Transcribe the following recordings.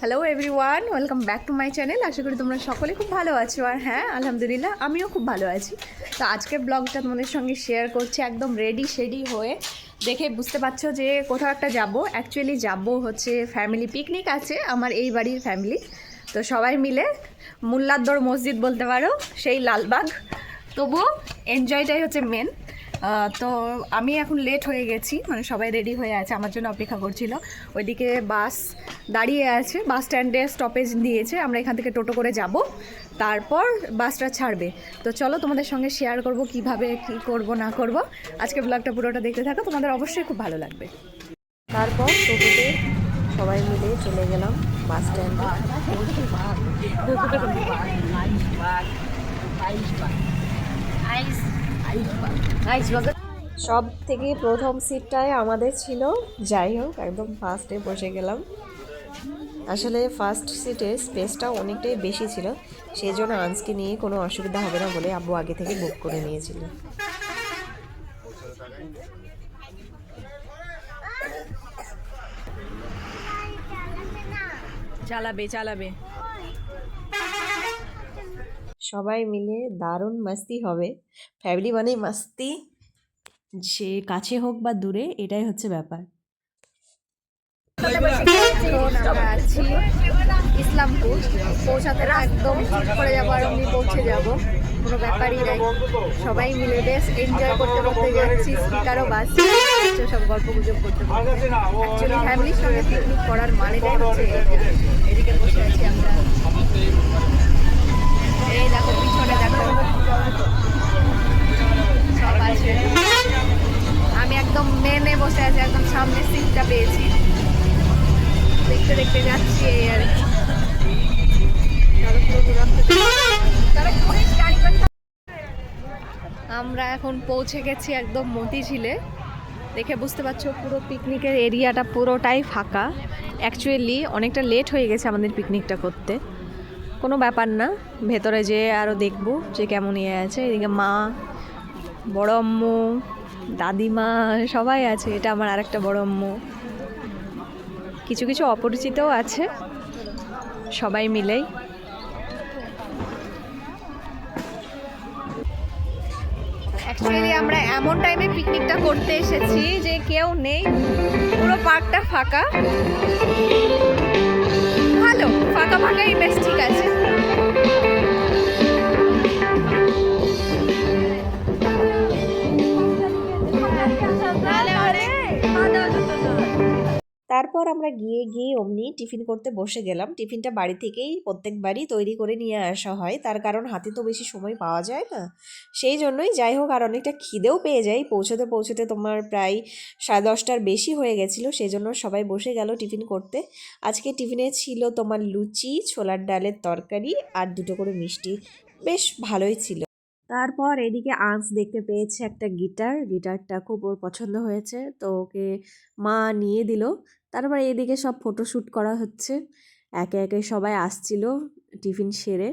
Hello everyone welcome back to my channel আশা করি তোমরা সকলে খুব ভালো আছো। আর হ্যাঁ আলহামদুলিল্লাহ, আমিও খুব ভালো আছি। তো আজকের ব্লগটা তোমাদের সঙ্গে শেয়ার করছি একদম রেডি শেডি হয়ে। দেখে বুঝতে পারছ যে কোথাও একটা যাব। অ্যাকচুয়ালি যাব হচ্ছে ফ্যামিলি পিকনিক আছে, আমার এই বাড়ির ফ্যামিলি তো সবাই মিলে মোল্লাদ্দর মসজিদ বলতে পারো, সেই লালবাগ। তবুও এনজয়টাই হচ্ছে মেন তো আমি এখন লেট হয়ে গেছি মানে সবাই রেডি হয়ে আছে, আমার জন্য অপেক্ষা করছিল। ওইদিকে বাস দাঁড়িয়ে আছে বাস স্ট্যান্ডে স্টপেজ দিয়েছে, আমরা এখান থেকে টোটো করে যাব, তারপর বাসটা ছাড়বে। তো চলো তোমাদের সঙ্গে শেয়ার করব কীভাবে, কি করব, না করব। আজকে ব্লগটা পুরোটা দেখতে থাকো, তোমাদের অবশ্যই খুব ভালো লাগবে। তারপর টোটোতে সবাই মিলে চলে গেলাম বাস স্ট্যান্ডে সব থেকে প্রথম সিটটায় আমাদের ছিল যাই হোক একদম ফার্স্টে বসে গেলাম। আসলে ফার্স্ট সিটের স্পেসটা অনেকটাই বেশি ছিল সেই জন্য আজকে নিয়ে কোনো অসুবিধা হবে না বলে আব্বু আগে থেকে বুক করে নিয়েছিল। চালাবে চালাবে। সবাই মিলে দারুণ মাস্তি হবে। ফ্যামিলি মানেই মাস্তি। সে কাছে হোক বা দূরে, এটাই হচ্ছে ব্যাপার। আমরা আছি ইসলামপুর, পৌঁছাতে একদম ঠিক করে যাব, আর অমনি পৌঁছে যাব। কোনো ব্যাপারই নাই। সবাই মিলে বেশ এনজয় করতে করতে যাচ্ছি স্পিকারও বাস সব গল্প গুজব করতে অ্যাকচুয়ালি ফ্যামিলির সঙ্গে পিকনিক করার মানেটাই হচ্ছে এদিকে বসে আছি আমরা। এই দেখো, পিছনে দেখো। আমি একদম মেনে বসে আছি, একদম সামনে সিটটা পেয়েছি। দেখতে দেখতে যাচ্ছি এই আর আমরা এখন পৌঁছে গেছি একদম মতিঝিলে। দেখে বুঝতে পারছ, পুরো পিকনিকের এরিয়াটা পুরোটাই ফাঁকা। অ্যাকচুয়ালি অনেকটা লেট হয়ে গেছে আমাদের পিকনিকটা করতে। কোনো ব্যাপার না। ভেতরে যেয়ে আরও দেখব যে কেমন ইয়ে আছে। এদিকে মা, বড় আম্মু, দাদিমা সবাই আছে। এটা আমার আরেকটা বড় আম্মু। কিছু কিছু অপরিচিতও আছে। সবাই মিলেই। অ্যাকচুয়ালি আমরা এমন টাইমে পিকনিকটা করতে এসেছি যে কেউ নেই। পুরো পার্কটা ফাঁকা। ভালো ফাঁকা ফাঁকাই বেশ, ঠিক আছে। তারপর আমরা গিয়ে গিয়ে অমনি টিফিন করতে বসে গেলাম। টিফিনটা বাড়ি থেকেই প্রত্যেকবারই তৈরি করে নিয়ে আসা হয়। তার কারণ হাতে তো বেশি সময় পাওয়া যায় না। সেই জন্যই যাই হোক, আর অনেকটা খিদেও পেয়ে যাই পৌঁছতে পৌঁছতে তোমার প্রায় সাড়ে দশটার বেশি হয়ে গেছিল। সেই জন্য সবাই বসে গেল টিফিন করতে। আজকে টিফিনে ছিল তোমার লুচি, ছোলার ডালের তরকারি আর দুটো করে মিষ্টি। বেশ ভালোই ছিল। তারপর এদিকে আঁচ দেখতে পেয়েছে একটা গিটার। গিটারটা খুব ওর পছন্দ হয়েছে। তো ওকে মা নিয়ে দিল। তারপর এদিকে সব ফটোশ্যুট করা হচ্ছে। একে একে সবাই আসছিল টিফিন সেরে।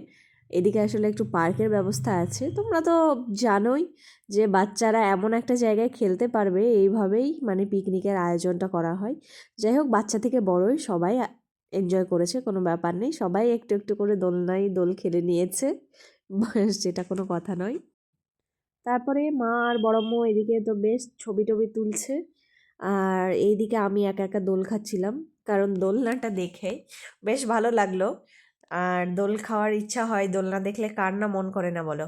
এদিকে আসলে একটু পার্কের ব্যবস্থা আছে। তোমরা তো জানোই যে বাচ্চারা এমন একটা জায়গায় খেলতে পারবে, এইভাবেই মানে পিকনিকের আয়োজনটা করা হয়। যাই হোক, বাচ্চা থেকে বড়ই সবাই এনজয় করেছে, কোনো ব্যাপার নেই। সবাই একটু একটু করে দোলনায় দোল খেলে নিয়েছে। সেটা কোনো কথা নয়। তারপরে মা আর বড়ম্মু এদিকে তো বেশ ছবি টবি তুলছে। আর এইদিকে আমি একা একা দোল খাচ্ছিলাম। কারণ দোলনাটা দেখে বেশ ভালো লাগল। আর দোল খাওয়ার ইচ্ছা হয়, দোলনা দেখলে কার না মন করে না বলো।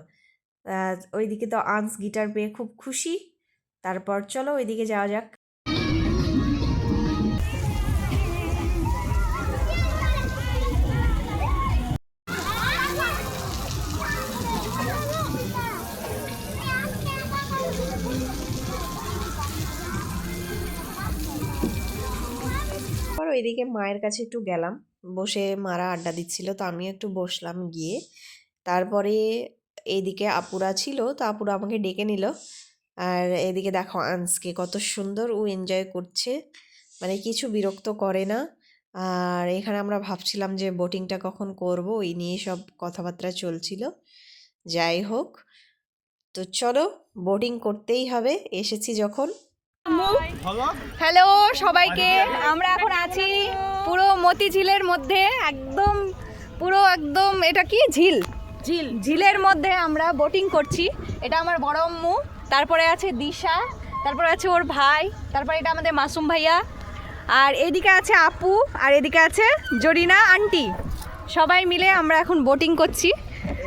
ওইদিকে তো আনস গিটার পেয়ে খুব খুশি। তারপর চলো ওইদিকে যাওয়া যাক। ওইদিকে মায়ের কাছে একটু গেলাম। বসে মারা আড্ডা দিচ্ছিল, তো আমি একটু বসলাম গিয়ে। তারপরে এইদিকে আপুরা ছিল, তো আপুরা আমাকে ডেকে নিল। আর এদিকে দেখো আনসকে কত সুন্দর ও এনজয় করছে। মানে কিছু বিরক্ত করে না। আর এখানে আমরা ভাবছিলাম যে বোটিংটা কখন করব, ওই নিয়ে সব কথাবার্তা চলছিল। যাই হোক, তো চলো বোটিং করতেই হবে। এসেছি যখন। হ্যালো সবাইকে। আমরা এখন আছি পুরো মতিঝিলের মধ্যে একদম পুরো একদম এটা কি? ঝিল। ঝিল। ঝিলের মধ্যে আমরা বোটিং করছি। এটা আমার বড় আম্মু তারপরে আছে দিশা তারপরে আছে ওর ভাই তারপরে এটা আমাদের মাসুম ভাইয়া। আর এদিকে আছে আপু আর এদিকে আছে জরিনা আন্টি সবাই মিলে আমরা এখন বোটিং করছি।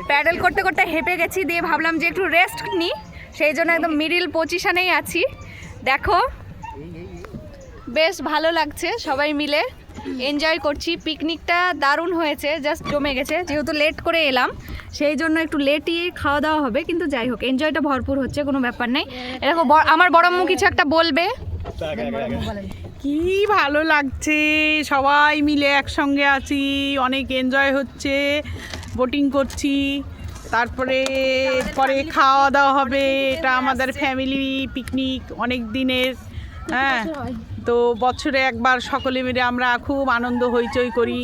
প্যাডেল করতে করতে হেঁপে গেছি দিয়ে ভাবলাম যে একটু রেস্ট নিই সেই জন্য একদম মিডিল পজিশনেই আছি। দেখো, বেশ ভালো লাগছে সবাই মিলে। এনজয় করছি। পিকনিকটা দারুণ হয়েছে জাস্ট জমে গেছে। যেহেতু লেট করে এলাম, সেই জন্য একটু লেটই খাওয়া দাওয়া হবে, কিন্তু যাই হোক এনজয়টা ভরপুর হচ্ছে, কোনো ব্যাপার নেই। এরকম আমার বড় আম্মু কিছু একটা বলবে? কি ভালো লাগছে, সবাই মিলে একসঙ্গে আছি, অনেক এনজয় হচ্ছে বোটিং করছি। তারপরে পরে খাওয়া দাওয়া হবে এটা আমাদের ফ্যামিলি পিকনিক অনেক দিনের হ্যাঁ। তো বছরে একবার সকলে মিলে আমরা খুব আনন্দ হইচই করি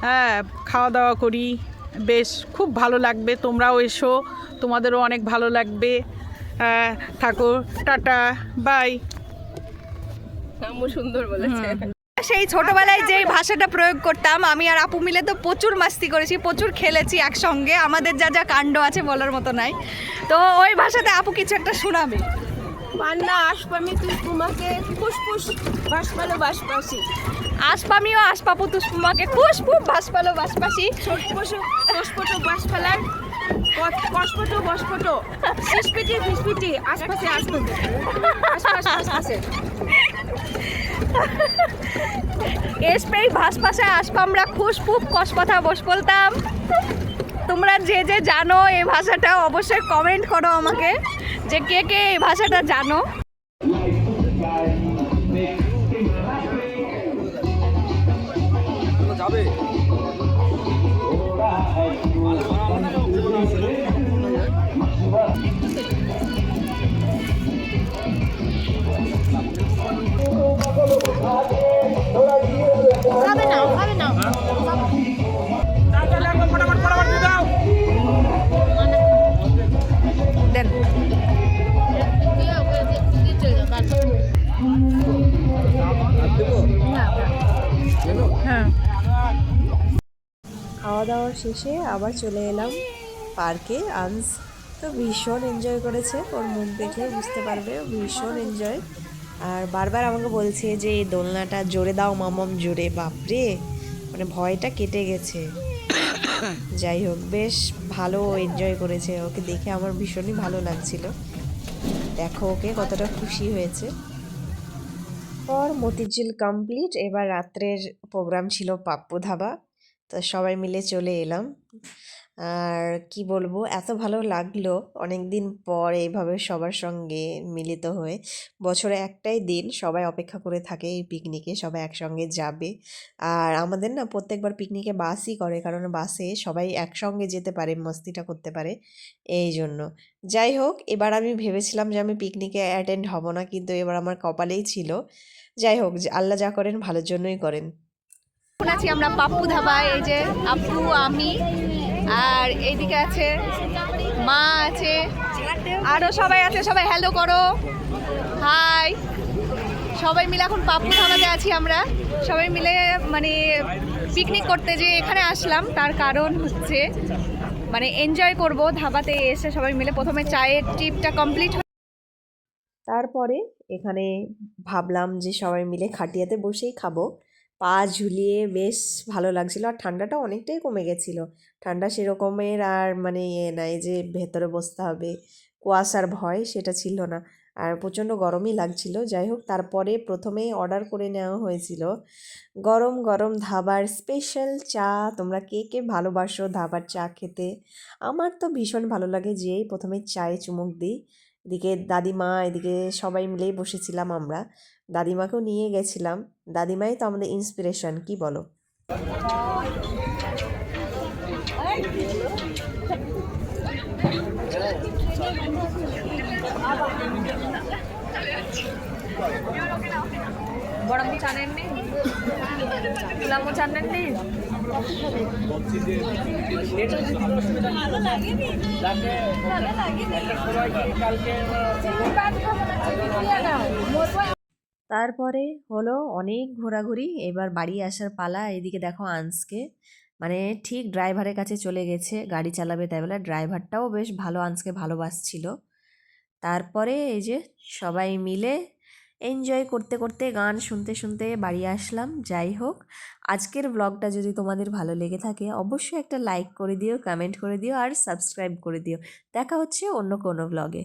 হ্যাঁ খাওয়া দাওয়া করি। বেশ খুব ভালো লাগবে তোমরাও এসো তোমাদেরও অনেক ভালো লাগবে হ্যাঁ থাকো টাটা বাই। সেই ছোটবেলায় যেই ভাষাটা প্রয়োগ করতাম আমি আর আপু মিলে তো প্রচুর মাস্তি করেছি প্রচুর খেলেছি একসঙ্গে। আমাদের যা যা কাণ্ড আছে বলার মতো নাই। তো ওই ভাষাতে আপু কিছু একটা শোনাবে। পান্না আসবামি তুই তোমাকে ফুসফুস বাসপালো বাসপাসি আসপাপু তুসপুমাকে খুশবু ভাসপালো ভাসপাসি ছোটপশো ছোটপটো বাসপালার কসপটো বসপটো ফিসপিটি ফিসপিটি আশপাশে আসপটো আশপাশে আশপাশে। এসপেই ভাস ভাসে আসব, আমরা খুশবু কস কথা বস বলতাম। তোমরা যে যে জানো এই ভাষাটা অবশ্যই কমেন্ট করো আমাকে যে কে কে এই ভাষাটা জানো। হ্যাঁ। খাওয়া দাওয়া শেষে আবার চলে এলাম পার্কে। আনস তো ভীষণ এনজয় করেছে। ওর মুখ দেখলে বুঝতে পারবে ভীষণ এনজয় আর বারবার আমাকে বলছে যে, এই দোলনাটা জোরে দাও মামম, জোরে, বাপরে! মানে ভয়টা কেটে গেছে। যাই হোক, বেশ ভালো এনজয় করেছে। ওকে দেখে আমার ভীষণই ভালো লাগছিল। দেখো ওকে কতটা খুশি হয়েছে। পর মতিঝিল কমপ্লিট এবার রাত্রের প্রোগ্রাম ছিল পাপ্পু ধাবা। তো সবাই মিলে চলে এলাম। আর কি বলব? এত ভালো লাগল অনেক দিন পর এইভাবে সবার সঙ্গে মিলিত হয়ে। বছরে একটাই দিন সবাই অপেক্ষা করে থাকে এই পিকনিকে সবাই একসঙ্গে যাবে। আর আমাদের না প্রত্যেকবার পিকনিকে বাসই করে, কারণ বাসে সবাই একসঙ্গে যেতে পারে, মস্তিটা করতে পারে। এই জন্য। যাই হোক, এবার আমি ভেবেছিলাম যে আমি পিকনিকে অ্যাটেন্ড হব না, কিন্তু এবার আমার কপালেই ছিল। যাই হোক আল্লাহ যা করেন ভালোর জন্যই করেন। আছি আমরা পাপ্পু ধাবায়, এই যে আপু, আমি আর এইদিকে আছে, মা আছে আরও সবাই আছে, সবাই হ্যালো করো। হাই সবাই মিলে এখন পাপু ধাবাতে আছি আমরা। সবাই মিলে মানে পিকনিক করতে যে এখানে আসলাম, তার কারণ হচ্ছে মানে এনজয় করব, ধাবাতে এসে সবাই মিলে প্রথমে চায়ের ট্রিপটা কমপ্লিট তারপরে এখানে ভাবলাম যে সবাই মিলে খাটিয়াতে বসেই খাব। পা ঝুলিয়ে বেশ ভালো লাগছিল। আর ঠান্ডাটা অনেকটাই কমে গেছিল। ঠান্ডা সেরকমের আর মানে ইয়ে নাই যে ভেতরে বসতে হবে। কুয়াশার ভয় সেটা ছিল না। আর প্রচণ্ড গরমই লাগছিল। যাই হোক, তারপরে প্রথমেই অর্ডার করে নেওয়া হয়েছিল। গরম গরম ধাবার স্পেশাল চা। তোমরা কে কে ভালোবাসো ধাবার চা খেতে? আমার তো ভীষণ ভালো লাগে যেই প্রথমে চায়ে চুমুক দিই। এদিকে দাদিমা, এদিকে সবাই মিলেই বসেছিলাম আমরা। দাদিমাকেও নিয়ে গেছিলাম। দাদিমাই তো আমাদের ইন্সপিরেশন কি বলো? তারপরে হলো অনেক ঘোরাঘুরি, এবার বাড়ি আসার পালা। এদিকে দেখো আন্সকে মানে ঠিক ড্রাইভারের কাছে চলে গেছে, গাড়ি চালাবে তাই বলে। ড্রাইভারটাও বেশ ভালো আন্সকে ভালোবাসছিল। তারপরে এই যে সবাই মিলে এনজয় করতে করতে গান শুনতে শুনতে বাড়ি আসলাম। যাই হোক, আজকের ব্লগটা যদি তোমাদের ভালো লেগে থাকে, অবশ্যই একটা লাইক করে দিও কমেন্ট করে দিও, আর সাবস্ক্রাইব করে দিও। দেখা হচ্ছে অন্য কোনো ব্লগে